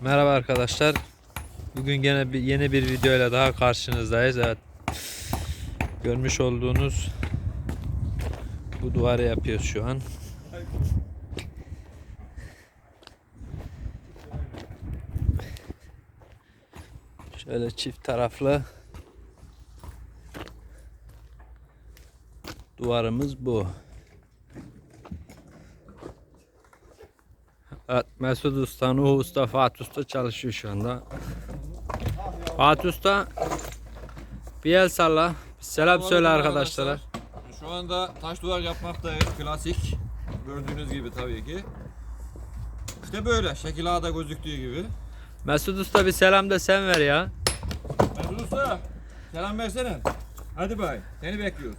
Merhaba arkadaşlar. Bugün gene bir, yeni bir videoyla daha karşınızdayız. Evet. Görmüş olduğunuz bu duvarı yapıyoruz şu an. Şöyle çift taraflı duvarımız bu. Evet, Mesut Usta, Nuh Usta, Fatih Usta çalışıyor şu anda. Fatih Usta bir el salla. Selam söyle arkadaşlara. Şu anda taş duvar yapmaktayız. Klasik. Gördüğünüz gibi tabii ki. İşte böyle. Şekil A'da gözüktüğü gibi. Mesut Usta bir selam da sen ver ya. Mesut Usta. Selam versene. Hadi bay. Seni bekliyoruz.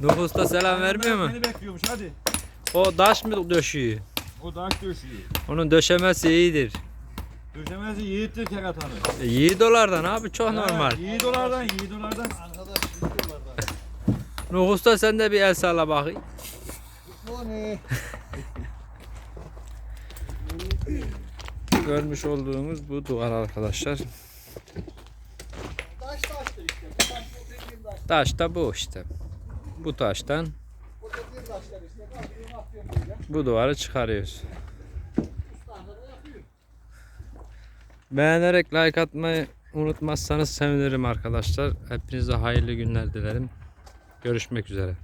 Nuh Usta selam vermiyor mu? Seni bekliyormuş hadi. O taş mı döşüyor? O taş döşüyor. Onun döşemesi iyidir. Döşemezi yiğittir keratanı. E, iyi dolardan abi çok normal. İyi dolardan, iyi dolardan. Nuh Usta sen de bir el salla bakayım. Görmüş olduğunuz bu duvar arkadaşlar. Taş taştır işte. Bu taş o dediğim taş. Taş da bu işte. Bu taştan O dediğim taşlar işte. Kalkıyorum atıyorum böyle. Bu duvarı çıkarıyoruz. Beğenerek like atmayı unutmazsanız sevinirim arkadaşlar. Hepinize hayırlı günler dilerim. Görüşmek üzere.